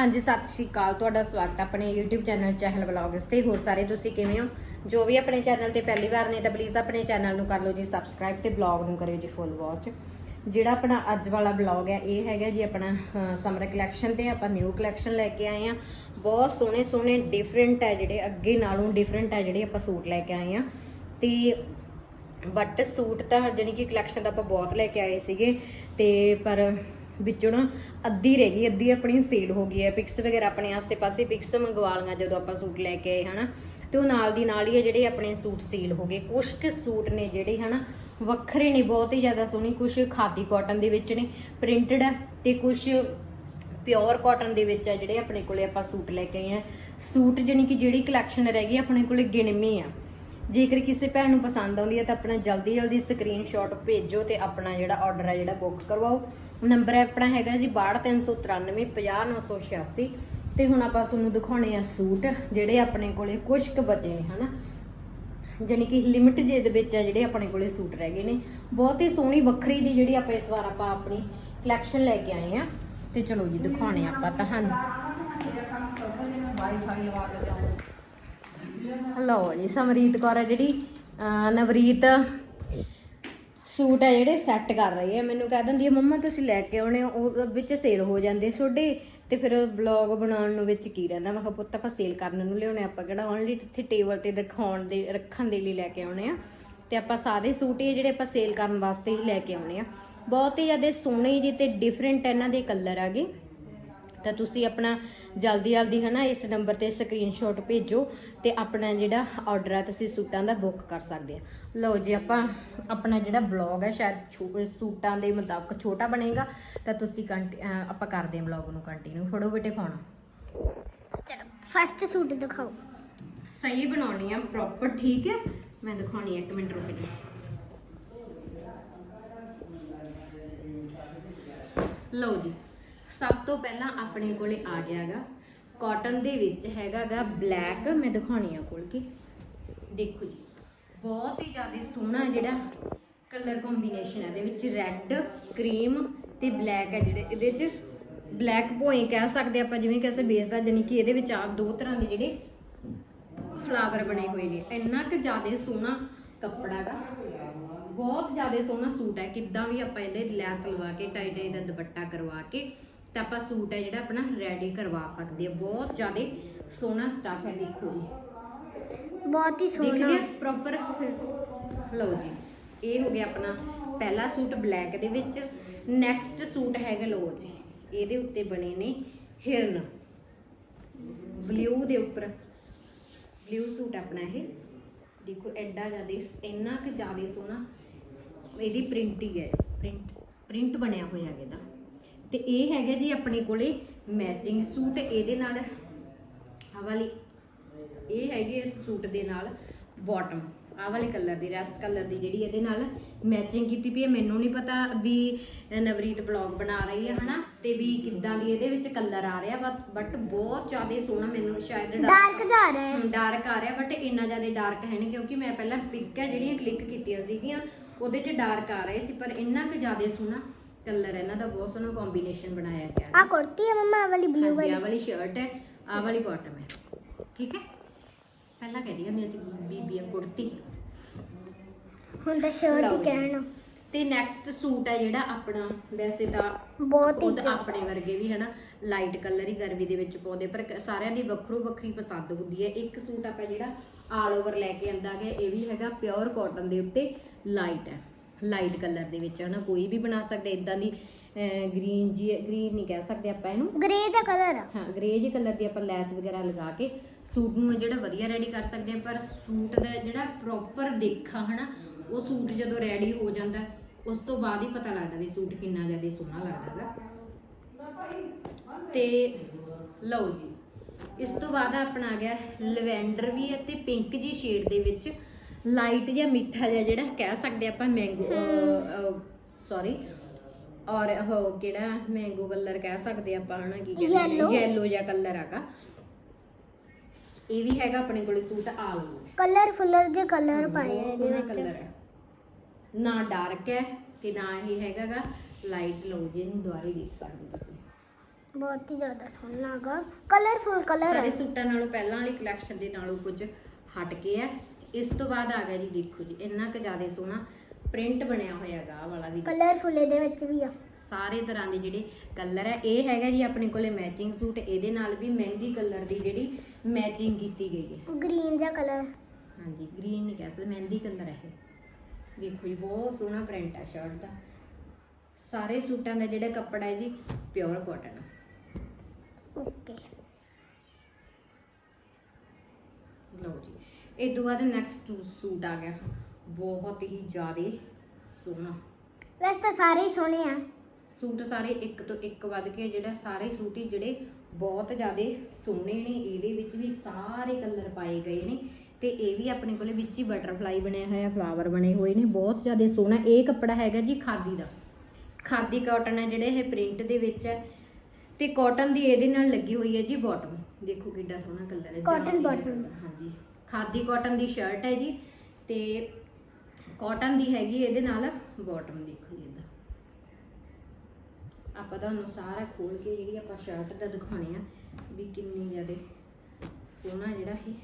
ਹਾਂਜੀ, ਸਤਿ ਸ਼੍ਰੀ ਅਕਾਲ। ਤੁਹਾਡਾ ਸਵਾਗਤ ਆਪਣੇ YouTube ਚੈਨਲ ਚਹਿਲ ਵਲੌਗਸ ਤੇ। ਹੋਰ ਸਾਰੇ ਤੁਸੀਂ ਕਿਵੇਂ ਹੋ? ਜੋ ਵੀ ਆਪਣੇ ਚੈਨਲ ਤੇ ਪਹਿਲੀ ਵਾਰ ਨੇ ਤਾਂ ਪਲੀਜ਼ ਆਪਣੇ ਚੈਨਲ ਨੂੰ ਕਰ ਲਓ ਜੀ ਸਬਸਕ੍ਰਾਈਬ ਤੇ ਬਲੌਗ ਨੂੰ ਕਰਿਓ ਜੀ ਫੁੱਲ ਵਾਚ ਜਿਹੜਾ ਆਪਣਾ ਅੱਜ ਵਾਲਾ ਬਲੌਗ ਹੈ, ਇਹ ਹੈਗਾ ਜੀ ਆਪਣਾ ਸਮਰ ਕਲੈਕਸ਼ਨ ਤੇ। ਆਪਾਂ ਨਿਊ ਕਲੈਕਸ਼ਨ ਲੈ ਕੇ ਆਏ ਆ ਬਹੁਤ ਸੋਹਣੇ ਸੋਹਣੇ ਡਿਫਰੈਂਟ ਹੈ ਜਿਹੜੇ, ਅੱਗੇ ਨਾਲੋਂ ਡਿਫਰੈਂਟ ਹੈ ਜਿਹੜੇ ਆਪਾਂ ਸੂਟ ਲੈ ਕੇ ਆਏ ਆ ਤੇ ਬਟ ਸੂਟ ਤਾਂ ਜਾਣੀ ਕਿ ਕਲੈਕਸ਼ਨ ਦਾ ਆਪਾਂ ਬਹੁਤ ਲੈ ਕੇ ਆਏ ਸੀਗੇ। ਤੇ ਪਰ ਵਿੱਚੋਂ ਨਾ ਅੱਧੀ ਰਹਿ ਗਈ, ਅੱਧੀ ਆਪਣੀ ਸੇਲ ਹੋ ਗਈ ਹੈ। ਪਿਕਸ ਵਗੈਰਾ ਆਪਣੇ ਆਸੇ-ਪਾਸੇ ਪਿਕਸ ਮੰਗਵਾ ਲਈਆਂ ਜਦੋਂ ਆਪਾਂ ਸੂਟ ਲੈ ਕੇ ਆਏ, ਹਨਾ? ਤੇ ਉਹ ਨਾਲ ਦੀ ਨਾਲ ਹੀ ਆ ਜਿਹੜੇ ਆਪਣੇ ਸੂਟ ਸੇਲ ਹੋ ਗਏ। ਕੁਝ ਕੁ ਸੂਟ ਨੇ ਜਿਹੜੇ, ਹਨਾ, ਵੱਖਰੇ ਨੇ, ਬਹੁਤ ਹੀ ਜ਼ਿਆਦਾ ਸੋਹਣੀ। ਕੁਝ ਖਾਦੀ ਕਾਟਨ ਦੇ ਵਿੱਚ ਨੇ ਪ੍ਰਿੰਟਡ ਹੈ ਤੇ ਕੁਝ ਪਿਓਰ ਕਾਟਨ ਦੇ ਵਿੱਚ ਆ ਜਿਹੜੇ ਆਪਣੇ ਕੋਲੇ ਆਪਾਂ ਸੂਟ ਲੈ ਕੇ ਆਏ ਆ। ਸੂਟ ਜਾਣੀ ਕਿ ਜਿਹੜੀ ਕਲੈਕਸ਼ਨ ਰਹਿ ਗਈ ਆਪਣੇ ਕੋਲੇ ਗਿਣਮੀ ਆ। ਜੇਕਰ ਕਿਸੇ ਭੈਣ ਨੂੰ ਪਸੰਦ ਆਉਂਦੀ ਹੈ ਤਾਂ ਆਪਣਾ ਜਲਦੀ ਜਲਦੀ ਸਕਰੀਨਸ਼ਾਟ ਭੇਜੋ ਤੇ ਆਪਣਾ ਜਿਹੜਾ ਆਰਡਰ ਹੈ ਜਿਹੜਾ ਬੁੱਕ ਕਰਵਾਓ ਨੰਬਰ ਆਪਣਾ ਹੈਗਾ ਜੀ 62393 50986 ਤੇ ਹੁਣ ਆਪਾਂ ਤੁਹਾਨੂੰ ਦਿਖਾਉਣੇ ਆ ਸੂਟ ਜਿਹੜੇ ਆਪਣੇ ਕੋਲੇ ਕੁਝ ਕੁ ਬਚੇ ਨੇ ਹਨਾ ਜਾਣੀ ਕਿ ਲਿਮਿਟ ਜੇ ਦੇ ਵਿੱਚ ਆ ਜਿਹੜੇ ਆਪਣੇ ਕੋਲੇ ਸੂਟ ਰਹਿ ਗਏ ਨੇ ਬਹੁਤ ਹੀ ਸੋਹਣੀ ਵੱਖਰੀ ਦੀ ਜਿਹੜੀ ਆਪਾਂ ਇਸ ਵਾਰ ਆਪਾਂ ਆਪਣੀ ਕਲੈਕਸ਼ਨ ਲੈ ਕੇ ਆਏ ਆ ਤੇ ਚਲੋ ਜੀ ਦਿਖਾਉਣੇ ਆਪਾਂ ਤੁਹਾਨੂੰ ਲਓ ਜੀ, ਸਮਰੀਤ ਕੌਰ ਹੈ ਜਿਹੜੀ ਨਵਰੀਤ ਸੂਟ ਹੈ ਜਿਹੜੇ ਸੈੱਟ ਕਰ ਰਹੀ ਹੈ। ਮੈਨੂੰ ਕਹਿ ਦਿੰਦੀ ਹੈ, ਮੰਮਾ, ਤੁਸੀਂ ਲੈ ਕੇ ਆਉਣੇ ਹੋ ਉਹ ਵਿੱਚ ਸੇਲ ਹੋ ਜਾਂਦੇ ਤੁਹਾਡੇ। ਤੇ ਫਿਰ ਬਲੌਗ ਬਣਾਉਣ ਨੂੰ ਵਿੱਚ ਕੀ ਰਹਿੰਦਾ? ਮੈਂ ਕਿਹਾ, ਪੁੱਤ, ਆਪਾਂ ਸੇਲ ਕਰਨ ਨੂੰ ਲਿਆਉਣੇ ਆਪਾਂ ਕਿਹੜਾ ਓਨਲੀ ਇੱਥੇ ਟੇਬਲ ਤੇ ਦਿਖਾਉਣ ਦੇ, ਰੱਖਣ ਦੇ ਲਈ ਲੈ ਕੇ ਆਉਣੇ ਆ। ਤੇ ਆਪਾਂ ਸਾਰੇ ਸੂਟ ਹੀ ਜਿਹੜੇ ਆਪਾਂ ਸੇਲ ਕਰਨ ਵਾਸਤੇ ਹੀ ਲੈ ਕੇ ਆਉਣੇ ਆ। ਬਹੁਤ ਹੀ ਜ਼ਿਆਦਾ ਸੋਹਣੇ ਜਿਹੇ ਤੇ ਡਿਫਰੈਂਟ ਇਹਨਾਂ ਦੇ ਕਲਰ ਆਗੇ ਤਾਂ ਤੁਸੀਂ ਆਪਣਾ ਜਲਦੀ ਜਲਦੀ ਹਨਾ ਇਸ ਨੰਬਰ ਤੇ ਸਕਰੀਨਸ਼ਾਟ ਭੇਜੋ ਤੇ ਆਪਣਾ ਜਿਹੜਾ ਆਰਡਰ ਹੈ ਤੁਸੀਂ ਸੂਟਾਂ ਦਾ ਬੁੱਕ ਕਰ ਸਕਦੇ ਆ। ਲਓ ਜੀ ਆਪਾਂ ਆਪਣਾ ਜਿਹੜਾ ਬਲੌਗ ਹੈ ਸ਼ਾਇਦ ਸੂਟਾਂ ਦੇ ਮੁਤਾਬਕ ਛੋਟਾ ਬਣੇਗਾ ਤਾਂ ਤੁਸੀਂ ਆਪਾਂ ਕਰਦੇ ਹਾਂ ਬਲੌਗ ਨੂੰ ਕੰਟੀਨਿਊ ਫੜੋ ਬੇਟੇ ਫੋਨ ਚਲੋ ਫਸਟ ਸੂਟ ਦਿਖਾਓ। ਸਹੀ ਬਣਾਉਣੀ ਆ ਪ੍ਰੋਪਰ ਠੀਕ ਹੈ ਮੈਂ ਦਿਖਾਉਣੀ ਆ ਇੱਕ ਮਿੰਟ ਰੁਕ ਜਾ। ਲਓ ਜੀ ਸਭ ਤੋਂ ਪਹਿਲਾਂ ਆਪਣੇ ਕੋਲੇ ਆ ਗਿਆਗਾ। ਕਾਟਨ ਦੇ ਵਿੱਚ ਹੈਗਾਗਾ ਬਲੈਕ ਮੈਂ ਦਿਖਾਉਣੀ ਆ ਕੋਲ ਕੇ। ਦੇਖੋ ਜੀ, ਬਹੁਤ ਹੀ ਜ਼ਿਆਦਾ ਸੋਹਣਾ ਜਿਹੜਾ ਕਲਰ ਕੰਬੀਨੇਸ਼ਨ ਹੈ ਇਹਦੇ ਵਿੱਚ ਰੈੱਡ ਕਰੀਮ ਤੇ ਬਲੈਕ ਹੈ ਜਿਹੜੇ। ਇਹਦੇ 'ਚ ਬਲੈਕ ਭੋਏ ਕਹਿ ਸਕਦੇ ਆਪਾਂ, ਜਿਵੇਂ ਕਿ ਅਸੀਂ ਬੇਸ ਦਾ ਜਾਨੀ ਕਿ ਇਹਦੇ ਵਿੱਚ ਆਪ ਦੋ ਤਰ੍ਹਾਂ ਦੇ ਜਿਹੜੇ ਫਲਾਵਰ ਬਣੇ ਹੋਏ ਨੇ। ਇੰਨਾ ਕਿ ਜ਼ਿਆਦਾ ਸੋਹਣਾ ਕੱਪੜਾ ਦਾ ਬਹੁਤ ਜ਼ਿਆਦਾ ਸੋਹਣਾ ਸੂਟ ਹੈ ਕਿੱਦਾਂ ਵੀ ਆਪਾਂ ਇਹਦੇ ਲੈਸ ਲਵਾ ਕੇ ਟਾਈ ਟਾਈ ਦਾ ਦੁਪੱਟਾ ਕਰਵਾ ਕੇ ਤਾਂ ਆਪਾਂ ਸੂਟ ਹੈ ਜਿਹੜਾ ਆਪਣਾ ਰੈਡੀ ਕਰਵਾ ਸਕਦੇ ਆ ਬਹੁਤ ਜ਼ਿਆਦਾ ਸੋਹਣਾ ਸਟੱਫ ਹੈ ਦੇਖੋ ਜੀ। ਬਹੁਤ ਹੀ ਦੇਖ ਸੋਹਣਾ ਲਿਆ ਪ੍ਰੋਪਰ ਲਓ ਜੀ ਇਹ ਹੋ ਗਿਆ ਆਪਣਾ ਪਹਿਲਾ ਸੂਟ ਬਲੈਕ ਦੇ ਵਿੱਚ। ਨੈਕਸਟ ਸੂਟ ਹੈਗਾ ਲਓ ਜੀ ਇਹਦੇ ਉੱਤੇ ਬਣੇ ਨੇ ਹਿਰਨ। ਬਲੂ ਦੇ ਉੱਪਰ। ਬਲੂ ਸੂਟ ਆਪਣਾ ਇਹ। ਦੇਖੋ ਐਡਾ ਜ਼ਿਆਦਾ ਇੰਨਾ ਕਿ ਜ਼ਿਆਦਾ ਸੋਹਣਾ। ਇਹਦੀ ਪ੍ਰਿੰਟ ਹੀ। ਹੈ ਪ੍ਰਿੰਟ ਪ੍ਰਿੰਟ ਬਣਿਆ ਹੋਇਆ ਹੈ ਇਹਦਾ। ਤੇ ਇਹ ਹੈਗਾ ਜੀ ਆਪਣੇ ਕੋਲੇ ਮੈਚਿੰਗ ਸੂਟ ਇਹਦੇ ਨਾਲ ਆਹ ਵਾਲੀ ਇਹ ਹੈਗੀ ਇਸ ਸੂਟ ਦੇ ਨਾਲ ਬਾਟਮ ਆਹ ਵਾਲੇ ਕਲਰ ਦੀ ਰੈਸਟ ਕਲਰ ਦੀ ਜਿਹੜੀ ਇਹਦੇ ਨਾਲ ਮੈਚਿੰਗ ਕੀਤੀ ਪਈ ਹੈ। ਮੈਨੂੰ ਨਹੀਂ ਪਤਾ ਵੀ ਨਵਰੀਤ ਬਲੌਗ ਬਣਾ ਰਹੀ ਹੈ ਹਨਾ ਤੇ ਵੀ ਕਿੱਦਾਂ ਦੀ ਇਹਦੇ ਵਿੱਚ ਕਲਰ ਆ ਰਿਹਾ ਬਟ ਬਹੁਤ ਜ਼ਿਆਦਾ ਸੋਹਣਾ ਮੈਨੂੰ ਸ਼ਾਇਦ ਡਾਰਕ ਜਾ ਰਿਹਾ ਹੈ। ਡਾਰਕ ਆ ਰਿਹਾ ਬਟ ਇੰਨਾ ਜ਼ਿਆਦਾ ਡਾਰਕ ਹੈ ਨਹੀਂ ਕਿਉਂਕਿ ਮੈਂ ਪਹਿਲਾਂ ਪਿਕ ਹੈ ਜਿਹੜੀਆਂ ਕਲਿੱਕ ਕੀਤੀਆਂ ਸੀਗੀਆਂ ਉਹਦੇ 'ਚ ਡਾਰਕ ਆ ਰਹੇ ਸੀ ਪਰ ਇੰਨਾ ਕੁ ਜ਼ਿਆਦਾ ਸੋਹਣਾ ਕਲਰ ਇਹਨਾਂ ਦਾ ਬਹੁਤ ਸੋਹਣਾ ਕੰਬੀਨੇਸ਼ਨ ਬਣਾਇਆ ਗਿਆ ਆ ਕੁੜਤੀ ਹੈ ਮੰਮਾ ਵਾਲੀ ਬਲੂ ਹਾਂਜੀ ਵਾਲੀ। ਆਹ ਵਾਲੀ ਸ਼ਰਟ ਹੈ ਆਹ ਵਾਲੀ ਬਾਟਮ ਹੈ। ਠੀਕ ਹੈ? ਪਹਿਲਾਂ ਕਹਿੰਦੀ ਹੁੰਦੀ ਸੀ ਬੀਬੀਆਂ ਕੁੜਤੀ। ਹੁਣ ਤਾਂ ਸ਼ਰਟ ਹੀ। ਕਹਿਣਾ। ਤੇ ਨੈਕਸਟ ਸੂਟ ਹੈ ਜਿਹੜਾ ਆਪਣਾ ਵੈਸੇ ਤਾਂ ਬਹੁਤ ਹੀ। ਆਪਣੇ ਵਰਗੇ ਵੀ ਹਨਾ ਲਾਈਟ ਕਲਰ ਹੀ ਗਰਮੀ ਦੇ ਵਿੱਚ ਪਾਉਂਦੇ ਪਰ ਕ- ਸਾਰਿਆਂ ਦੀ ਵੱਖਰੋ ਵੱਖਰੀ ਪਸੰਦ ਹੁੰਦੀ ਹੈ। ਇੱਕ ਸੂਟ ਆਪਾਂ ਜਿਹੜਾ ਆਲ ਓਵਰ ਲੈ ਕੇ ਆਂਦਾ ਗਿਆ ਇਹ ਵੀ ਹੈਗਾ ਪਿਓਰ ਕਾਟਨ ਦੇ ਉੱਤੇ ਲਾਈਟ ਹੈ। ਲਾਈਟ ਕਲਰ ਦੇ ਵਿੱਚ ਹਨਾ ਕੋਈ ਵੀ ਬਣਾ ਸਕਦਾ ਇਦਾਂ ਦੀ ਗ੍ਰੀਨ ਜੀ ਗ੍ਰੀਨ ਨਹੀਂ ਕਹਿ ਸਕਦੇ ਆਪਾਂ ਇਹਨੂੰ। ਗ੍ਰੇ ਦਾ ਕਲਰ ਆ। ਹਾਂ ਗ੍ਰੇਜ ਕਲਰ ਦੀ ਆਪਾਂ ਲੈਸ ਵਗੈਰਾ ਲਗਾ ਕੇ ਸੂਟ ਨੂੰ ਜਿਹੜਾ ਵਧੀਆ ਰੈਡੀ ਕਰ ਸਕਦੇ ਆ ਪਰ ਸੂਟ ਦਾ ਜਿਹੜਾ ਪ੍ਰੋਪਰ ਦੇਖਾ ਹਨਾ ਉਹ ਸੂਟ ਜਦੋਂ ਰੈਡੀ ਹੋ ਜਾਂਦਾ ਉਸ ਤੋਂ ਬਾਅਦ ਹੀ ਪਤਾ ਲੱਗਦਾ ਵੀ ਸੂਟ ਕਿੰਨਾ ਜ਼ਿਆਦਾ ਸੋਹਣਾ ਲੱਗਦਾ ਹੈਗਾ ਤੇ ਲਓ ਜੀ ਇਸ ਤੋਂ ਬਾਅਦ ਆਪਣਾ ਆ ਗਿਆ ਲਵੈਂਡਰ ਵੀ ਹੈ ਤੇ ਪਿੰਕ ਜੀ ਸ਼ੇਡ ਦੇ ਵਿੱਚ। ਲਾਈਟ ਜਾਂ ਮਿੱਠਾ ਜਿਹਾ ਜਿਹੜਾ ਕਹਿ ਸਕਦੇ ਆਪਾਂ ਮੈਂਗੋ ਸੌਰੀ ਔਰ ਉਹ ਕਿਹੜਾ ਮੈਂਗੋ ਕਲਰ ਕਹਿ ਸਕਦੇ ਆਪਾਂ ਹਨਾ ਕੀ ਕਹਿੰਦੇ. ਯੈਲੋ ਜਿਹਾ ਕਲਰ ਹੈਗਾ। ਇਹ ਵੀ ਹੈਗਾ ਆਪਣੇ ਕੋਲੇ ਸੂਟ ਆਲ। ਕਲਰ ਫੁੱਲਰ ਜੇ ਕਲਰ ਪਾਏ ਆ ਇਹਦੇ ਵਿੱਚ। ਕਲਰ ਹੈ। ਨਾ ਡਾਰਕ ਹੈ ਤੇ ਨਾ ਇਹ ਹੈਗਾਗਾ ਲਾਈਟ ਲਓ ਜੀ ਇਹਨੂੰ ਦੁਬਾਰੇ ਦੇਖ ਸਕਦੇ ਤੁਸੀਂ। ਬਹੁਤ ਹੀ ਜ਼ਿਆਦਾ ਸੋਹਣਾ ਹੈਗਾ। ਕਲਰਫੁਲ ਕਲਰ ਸਾਰੇ ਸੂਟਾਂ ਨਾਲੋਂ ਪਹਿਲਾਂ ਵਾਲੀ ਕਲੈਕਸ਼ਨ ਦੇ ਨਾਲੋਂ ਕੁਝ ਹਟ ਕੇ ਹੈ। ਇਸ ਤੋਂ ਬਾਅਦ ਆ ਗਿਆ ਜੀ ਦੇਖੋ ਜੀ ਇੰਨਾ ਕੁ ਜ਼ਿਆਦਾ ਸੋਹਣਾ ਪ੍ਰਿੰਟ ਬਣਿਆ ਹੋਇਆ ਹੈਗਾ ਆਹ ਵਾਲਾ ਵੀ। ਕਲਰਫੁਲ ਇਹਦੇ ਵਿੱਚ ਵੀ ਆ। ਸਾਰੇ ਤਰ੍ਹਾਂ ਦੇ ਜਿਹੜੇ ਕਲਰ ਹੈ ਇਹ ਹੈਗਾ ਜੀ ਆਪਣੇ ਕੋਲੇ ਮੈਚਿੰਗ ਸੂਟ ਇਹਦੇ ਨਾਲ ਵੀ ਮਹਿੰਦੀ ਕਲਰ ਦੀ ਜਿਹੜੀ ਮੈਚਿੰਗ ਕੀਤੀ ਗਈ ਹੈ। ਗ੍ਰੀਨ ਜਿਹਾ ਕਲਰ ਹਾਂਜੀ ਗ੍ਰੀਨ ਨਹੀਂ ਕਹਿ ਸਕਦੇ ਮਹਿੰਦੀ ਕਲਰ ਹੈ ਇਹ। ਦੇਖੋ ਜੀ ਬਹੁਤ ਸੋਹਣਾ ਪ੍ਰਿੰਟ ਹੈ ਸ਼ਰਟ ਦਾ। ਸਾਰੇ ਸੂਟਾਂ ਦਾ ਜਿਹੜਾ ਕੱਪੜਾ ਹੈ ਜੀ ਪਿਓਰ ਕਾਟਨ ਓਕੇ ਲਓ ਜੀ। ਇਹ ਤੋਂ ਬਾਅਦ ਨੈਕਸਟ ਸੂਟ ਆ ਗਿਆ। ਬਹੁਤ ਹੀ ਜ਼ਿਆਦਾ ਸੋਹਣਾ। ਵੈਸੇ ਤਾਂ ਸਾਰੇ ਹੀ ਸੋਹਣੇ ਆ। ਸੂਟ ਸਾਰੇ ਇੱਕ ਤੋਂ ਇੱਕ ਵੱਧ ਕੇ ਜਿਹੜਾ ਸਾਰੇ ਸੂਟ ਹੀ ਜਿਹੜੇ ਬਹੁਤ ਜ਼ਿਆਦਾ ਸੋਹਣੇ ਨੇ ਇਹਦੇ ਵਿੱਚ ਵੀ ਸਾਰੇ ਕਲਰ ਪਾਏ ਗਏ ਨੇ। ਤੇ ਇਹ ਵੀ ਆਪਣੇ ਕੋਲੇ ਵਿੱਚ ਹੀ ਬਟਰਫਲਾਈ ਬਣਿਆ ਹੋਇਆ ਫਲਾਵਰ ਬਣੇ ਹੋਏ ਨੇ ਬਹੁਤ ਜ਼ਿਆਦਾ ਸੋਹਣਾ। ਇਹ ਕੱਪੜਾ ਹੈਗਾ ਜੀ ਖਾਦੀ ਦਾ। ਖਾਦੀ ਕਾਟਨ ਹੈ ਜਿਹੜੇ ਇਹ ਪ੍ਰਿੰਟ ਦੇ ਵਿੱਚ ਹੈ ਤੇ ਕਾਟਨ ਦੀ ਇਹਦੇ ਨਾਲ ਲੱਗੀ ਹੋਈ ਹੈ ਜੀ ਬਾਟਮ ਦੇਖੋ ਕਿੱਡਾ ਸੋਹਣਾ ਕਲਰ ਹੈ bottom। colour, ਹਾਂਜੀ। ਖਾਦੀ ਕਾਟਨ ਦੀ ਸ਼ਰਟ ਹੈ ਜੀ ਤੇ ਕਾਟਨ ਦੀ ਹੈਗੀ ਇਹਦੇ ਨਾਲ ਬਾਟਮ ਦੇਖੋ ਜੀ ਇਹਦਾ ਆਪਾਂ ਤੁਹਾਨੂੰ ਸਾਰਾ ਖੋਲ ਕੇ ਜਿਹੜੀ ਆਪਾਂ ਸ਼ਰਟ ਦਾ ਦਿਖਾਉਣੇ ਆ ਵੀ ਕਿੰਨੀ ਜ਼ਿਆਦਾ ਸੋਹਣਾ ਜਿਹੜਾ ਇਹ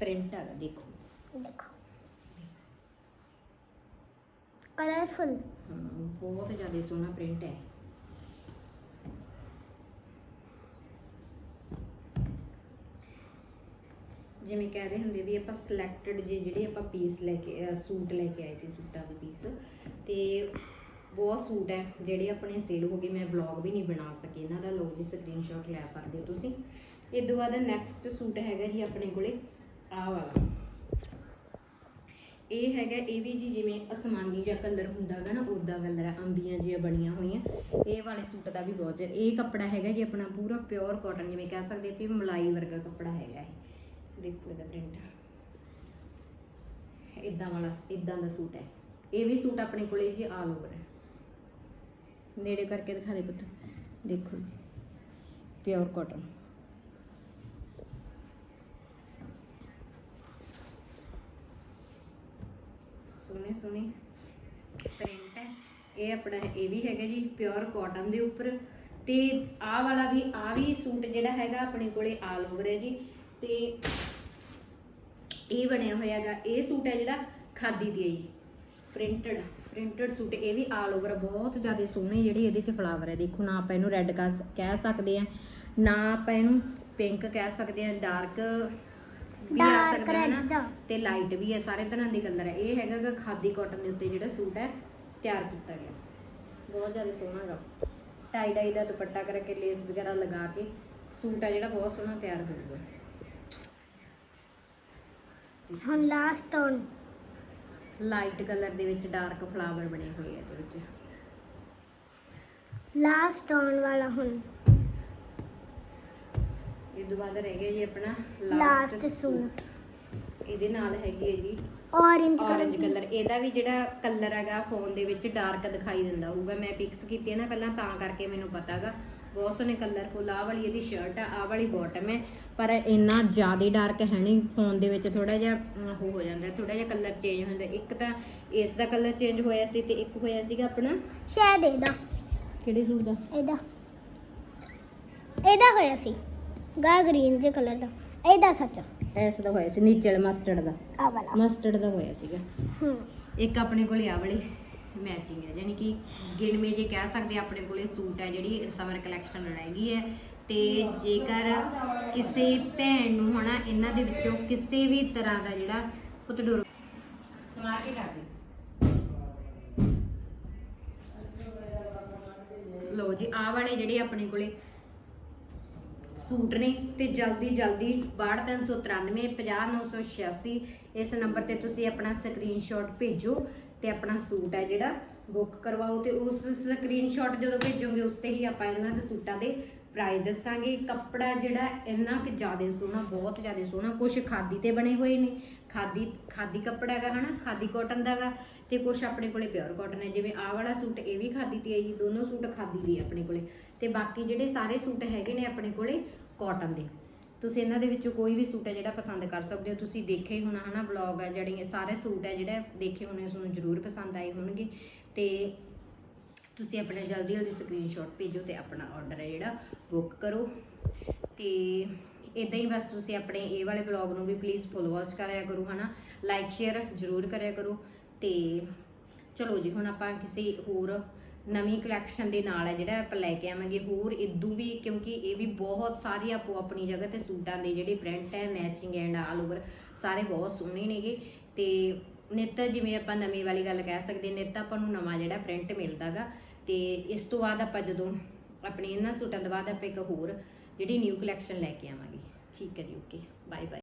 ਪ੍ਰਿੰਟ ਹੈਗਾ ਦੇਖੋ। ਦੇਖੋ। ਕਲਰਫੁਲ ਬਹੁਤ ਜ਼ਿਆਦਾ ਸੋਹਣਾ ਪ੍ਰਿੰਟ ਹੈ। ਜਿਵੇਂ ਕਹਦੇ ਹੁੰਦੇ ਵੀ ਆਪਾਂ ਸਿਲੈਕਟਡ ਜੇ ਜਿਹੜੇ ਆਪਾਂ ਪੀਸ ਲੈ ਕੇ ਸੂਟ ਲੈ ਕੇ ਆਏ ਸੀ, ਸੂਟਾਂ ਦੇ ਪੀਸ ਤੇ ਬਹੁਤ ਸੂਟ ਹੈ ਜਿਹੜੇ ਆਪਣੇ ਸੇਲ ਹੋ ਗਏ। ਮੈਂ ਵਲੌਗ ਵੀ ਨਹੀਂ ਬਣਾ ਸਕੀ ਇਹਨਾਂ ਦਾ, ਲਓ ਜੀ ਸਕਰੀਨਸ਼ਾਟ ਲੈ ਸਕਦੇ ਹੋ ਤੁਸੀਂ। ਇਹ ਤੋਂ ਬਾਅਦ ਨੈਕਸਟ ਸੂਟ ਹੈਗਾ ਜੀ ਆਪਣੇ ਕੋਲੇ, ਆਹ ਵਾਲਾ। ਇਹ ਹੈਗਾ, ਇਹ ਵੀ ਜੀ ਜਿਵੇਂ ਅਸਮਾਨੀ ਜਿਹਾ ਕਲਰ ਹੁੰਦਾ ਹੈਗਾ ਨਾ ਉਦਾਂ ਕਲਰ ਹੈ ਅੰਬੀਆਂ ਜਿਹੀਆਂ ਬਣੀਆਂ ਹੋਈਆਂ। ਇਹ ਵਾਲੇ ਸੂਟ ਦਾ ਵੀ ਬਹੁਤ ਜ਼ਿਆਦਾ, ਇਹ ਕੱਪੜਾ ਹੈਗਾ ਜੀ ਆਪਣਾ ਪੂਰਾ ਪਿਓਰ ਕਾਟਨ ਜਿਵੇਂ ਕਹਿ ਸਕਦੇ ਵੀ ਮਲਾਈ ਵਰਗਾ ਕੱਪੜਾ ਹੈਗਾ ਇਹ। ਦੇਖੋ ਇਹਦਾ ਪ੍ਰਿੰਟ ਇਦਾਂ ਵਾਲਾ ਇਦਾਂ ਦਾ ਸੂਟ ਹੈ। ਇਹ ਵੀ ਸੂਟ ਆਪਣੇ ਕੋਲੇ ਜੀ ਆਲ ਓਵਰ ਹੈ। ਨੇੜੇ ਕਰਕੇ ਦਿਖਾ ਦੇ ਪੁੱਤ। ਦੇਖੋ ਪਿਓਰ ਕਾਟਨ ਸੋਹਣੇ ਸੋਹਣੇ ਪ੍ਰਿੰਟ ਹੈ। ਇਹ ਆਪਣਾ, ਇਹ ਵੀ ਹੈਗਾ ਜੀ ਪਿਓਰ ਕਾਟਨ ਦੇ ਉੱਪਰ। ਤੇ ਆਹ ਵਾਲਾ ਵੀ ਆ ਵੀ ਸੂਟ ਜਿਹੜਾ ਹੈਗਾ ਆਪਣੇ ਕੋਲੇ ਆਲ ਓਵਰ ਹੈ ਜੀ। ਤੇ ਇਹ ਬਣਿਆ ਹੋਇਆ ਹੈਗਾ। ਇਹ ਸੂਟ ਹੈ ਜਿਹੜਾ ਖਾਦੀ ਦੀ ਹੈ ਜੀ। Printed printed suit. ਇਹ ਵੀ ਆਲ ਓਵਰ ਬਹੁਤ ਜ਼ਿਆਦਾ ਸੋਹਣੇ ਜਿਹੜੇ ਇਹਦੇ ਚ ਫਲਾਵਰ ਹੈ। ਦੇਖੋ ਨਾ ਆਪਾਂ ਇਹਨੂੰ ਰੈੱਡ ਕਹਿ ਸਕਦੇ ਆ ਨਾ ਆਪਾਂ ਇਹਨੂੰ ਪਿੰਕ ਕਹਿ ਸਕਦੇ ਆ ਡਾਰਕ ਵੀ ਆ Dark ਸਕਦਾ ਹੈ red ਨਾ ਜਾ। ਤੇ ਲਾਈਟ ਵੀ ਹੈ। ਸਾਰੇ ਤਰ੍ਹਾਂ ਦੇ ਕਲਰ ਹੈ। ਇਹ ਹੈਗਾ ਗਾ ਖਾਦੀ ਕਾਟਨ ਦੇ ਉੱਤੇ ਜਿਹੜਾ ਸੂਟ ਹੈ ਤਿਆਰ ਕੀਤਾ ਗਿਆ। ਬਹੁਤ ਜ਼ਿਆਦਾ ਸੋਹਣਾ ਹੈਗਾ। ਟਾਈ ਡਾਈ ਦਾ ਦੁਪੱਟਾ ਕਰਕੇ ਲੇਸ ਵਗੈਰਾ ਲਗਾ ਕੇ ਸੂਟ ਆ ਜਿਹੜਾ ਬਹੁਤ ਸੋਹਣਾ ਤਿਆਰ ਹੋਊਗਾ। ਹੁਣ ਲਾਸਟ ਔਨ ਲਾਈਟ ਕਲਰ ਦੇ ਵਿੱਚ ਡਾਰਕ ਫਲਾਵਰ ਬਣੇ ਹੋਏ ਆ ਇਹਦੇ ਵਿੱਚ। ਲਾਸਟ ਔਨ ਵਾਲਾ ਹੁਣ। ਇਹ ਤੋਂ ਬਾਅਦ ਰਹਿ ਗਿਆ ਜੀ ਆਪਣਾ ਲਾਸਟ ਸੂਟ। ਇਹਦੇ ਨਾਲ ਹੈਗੀ ਹੈ ਜੀ orange ਕਲਰ ਇਹਦਾ ਵੀ ਜਿਹੜਾ ਕਲਰ ਹੈਗਾ ਫੋਨ ਦੇ ਵਿੱਚ ਡਾਰਕ ਦਿਖਾਈ ਦਿੰਦਾ ਹੋਊਗਾ। ਮੈਂ ਪਿਕਸ ਕੀਤੀਆਂ ਨਾ ਪਹਿਲਾਂ ਤਾਂ ਕਰਕੇ ਮੈਨੂੰ ਪਤਾਗਾ। ਬਹੁਤ ਸੋਹਣੇ ਕਲਰਫੁਲ ਆਹ ਵਾਲੀ ਇਹਦੀ ਸ਼ਰਟ ਆ ਆਹ ਵਾਲੀ ਬਾਟਮ ਹੈ। ਪਰ ਇੰਨਾ ਜ਼ਿਆਦਾ ਡਾਰਕ ਹੈ ਨਹੀਂ ਫੋਨ ਦੇ ਵਿੱਚ ਥੋੜਾ ਜਿਹਾ ਉਹ ਹੋ ਜਾਂਦਾ ਥੋੜਾ ਜਿਹਾ ਕਲਰ ਚੇਂਜ ਹੁੰਦਾ ਇੱਕ ਤਾਂ ਇਸ ਦਾ ਕਲਰ ਚੇਂਜ ਹੋਇਆ ਸੀ ਤੇ ਇੱਕ ਹੋਇਆ ਸੀਗਾ ਆਪਣਾ। ਸ਼ਾਇਦ ਇਹਦਾ। ਕਿਹੜੇ ਸੂਟ ਦਾ? ਇਹਦਾ। ਇਹਦਾ ਹੋਇਆ ਸੀ। ਗਾ ਗ੍ਰੀਨ ਜੇ ਕਲਰ ਦਾ। ਇਹਦਾ ਸੱਚ। ਐਸ ਦਾ ਹੋਇਆ ਸੀ ਨੀਚਲ ਮਸਟਰਡ ਦਾ। ਆ ਵਾਲਾ। ਮਸਟਰਡ ਦਾ ਹੋਇਆ ਸੀਗਾ। ਹੂੰ। ਇੱਕ ਆਪਣੇ ਕੋਲੇ ਆ ਵਾਲੀ। ਮੈਚਿੰਗ ਹੈ। ਯਾਨੀ ਕਿ ਗਿਣਵੇਂ ਜੇ ਕਹਿ ਸਕਦੇ ਆਪਣੇ ਕੋਲੇ ਸੂਟ ਹੈ ਜਿਹੜੀ ਸਮਰ ਕਲੈਕਸ਼ਨ ਰਹਿ ਹੈ। ਤੇ ਜੇਕਰ ਕਿਸੇ ਭੈਣ ਨੂੰ ਹਨਾ, ਇਹਨਾਂ ਦੇ ਵਿੱਚੋਂ ਕਿਸੇ ਵੀ ਤਰ੍ਹਾਂ ਦਾ ਜਿਹੜਾ ਪੁੱਤ ਸਮਾਰ ਕੇ ਕਰ ਦੇ। ਲਓ ਜੀ, ਆਹ ਵਾਲੇ ਜਿਹੜੇ ਆਪਣੇ ਕੋਲੇ ਸੂਟ ਨੇ ਤੇ ਜਲਦੀ ਜਲਦੀ 62393 50986 ਇਸ ਨੰਬਰ ਤੇ ਤੁਸੀਂ ਆਪਣਾ ਸਕਰੀਨਸ਼ਾਟ ਭੇਜੋ ਤੇ ਆਪਣਾ ਸੂਟ ਹੈ ਜਿਹੜਾ ਬੁੱਕ ਕਰਵਾਓ ਤੇ ਉਸ ਸਕਰੀਨਸ਼ਾਟ ਜਦੋਂ ਭੇਜੋਗੇ, ਉਸ ਤੇ ਹੀ ਆਪਾਂ ਇਹਨਾਂ ਦੇ ਸੂਟਾਂ ਦੇ ਪ੍ਰਾਈਸ ਦੱਸਾਂਗੇ। ਕੱਪੜਾ ਜਿਹੜਾ ਇੰਨਾ ਕਿ ਜ਼ਿਆਦਾ ਸੋਹਣਾ, ਬਹੁਤ ਜ਼ਿਆਦਾ ਸੋਹਣਾ ਕੁਝ ਖਾਦੀ ਤੇ ਬਣੇ ਹੋਏ ਨੇ। ਖਾਦੀ ਖਾਦੀ ਕੱਪੜਾ ਹੈਗਾ, ਹਨਾ? ਖਾਦੀ ਕਾਟਨ ਦਾ ਹੈਗਾ ਤੇ ਕੁਝ ਆਪਣੇ ਕੋਲੇ ਪਿਓਰ ਕਾਟਨ ਹੈ। ਜਿਵੇਂ ਆਹ ਵਾਲਾ ਸੂਟ, ਇਹ ਵੀ ਖਾਦੀ ਤੇ ਹੈ ਜੀ। ਦੋਨੋਂ ਸੂਟ ਖਾਦੀ ਦੇ ਆਪਣੇ ਕੋਲੇ। ਤੇ ਬਾਕੀ ਜਿਹੜੇ ਸਾਰੇ ਸੂਟ ਹੈਗੇ ਨੇ ਆਪਣੇ ਕੋਲੇ ਕਾਟਨ ਦੇ। ਤੁਸੀਂ ਇਹਨਾਂ ਦੇ ਵਿੱਚੋਂ ਕੋਈ ਵੀ ਸੂਟ ਹੈ ਜਿਹੜਾ ਪਸੰਦ ਕਰ ਸਕਦੇ ਹੋ, ਤੁਸੀਂ ਦੇਖੇ ਹੀ ਹੋਣਾ ਹਨਾ ਬਲੌਗ ਹੈ ਜਿਹੜੇ ਸਾਰੇ ਸੂਟ ਹੈ ਜਿਹੜਾ ਦੇਖੇ ਹੋਣੇ ਤੁਹਾਨੂੰ ਜ਼ਰੂਰ ਪਸੰਦ ਆਏ ਹੋਣਗੇ। ਤੇ ਤੁਸੀਂ ਆਪਣੇ ਜਲਦੀ ਜਲਦੀ ਸਕਰੀਨਸ਼ਾਟ ਭੇਜੋ ਤੇ ਆਪਣਾ ਆਰਡਰ ਹੈ ਜਿਹੜਾ ਬੁੱਕ ਕਰੋ। ਤੇ ਇਦਾਂ ਹੀ ਬਸ ਤੁਸੀਂ ਆਪਣੇ ਇਹ ਵਾਲੇ ਵਲੌਗ ਨੂੰ ਵੀ ਪਲੀਜ਼ ਫੁੱਲ ਵਾਚ ਕਰਿਆ ਕਰੋ ਹਨਾ ਲਾਈਕ ਸ਼ੇਅਰ ਜ਼ਰੂਰ ਕਰਿਆ ਕਰੋ। ਤੇ ਚਲੋ ਜੀ, ਹੁਣ ਆਪਾਂ ਕਿਸੇ ਹੋਰ ਨਵੀਂ ਕਲੈਕਸ਼ਨ ਦੇ ਨਾਲ ਹੈ, ਜਿਹੜਾ ਆਪਾਂ ਲੈ ਕੇ ਆਵਾਂਗੇ ਹੋਰ, ਇਦੋਂ ਵੀ, ਕਿਉਂਕਿ ਇਹ ਵੀ ਬਹੁਤ ਸਾਰੇ ਆਪੋ ਆਪਣੀ ਜਗ੍ਹਾ ਤੇ ਸੂਟਾਂ ਦੇ ਜਿਹੜੇ ਪ੍ਰਿੰਟ ਹੈ ਮੈਚਿੰਗ ਐਂਡ ਆਲ ਓਵਰ ਸਾਰੇ ਬਹੁਤ ਸੋਹਣੇ ਨੇਗੇ। ਤੇ ਨਿੱਤ ਜਿਵੇਂ ਆਪਾਂ ਨਵੀਂ ਵਾਲੀ ਗੱਲ ਕਹਿ ਸਕਦੇ, ਨਿੱਤ ਆਪਾਂ ਨੂੰ ਨਵਾਂ ਜਿਹੜਾ ਪ੍ਰਿੰਟ ਮਿਲਦਾਗਾ। ਤੇ ਇਸ ਤੋਂ ਬਾਅਦ ਆਪਾਂ ਜਦੋਂ ਆਪਣੇ ਇਹਨਾਂ ਸੂਟਾਂ ਤੋਂ ਬਾਅਦ ਆਪਾਂ ਇੱਕ ਹੋਰ ਜਿਹੜੀ ਨਿਊ ਕਲੈਕਸ਼ਨ ਲੈ ਕੇ ਆਵਾਂਗੇ। ਠੀਕ ਹੈ ਜੀ ਓਕੇ ਬਾਏ ਬਾਏ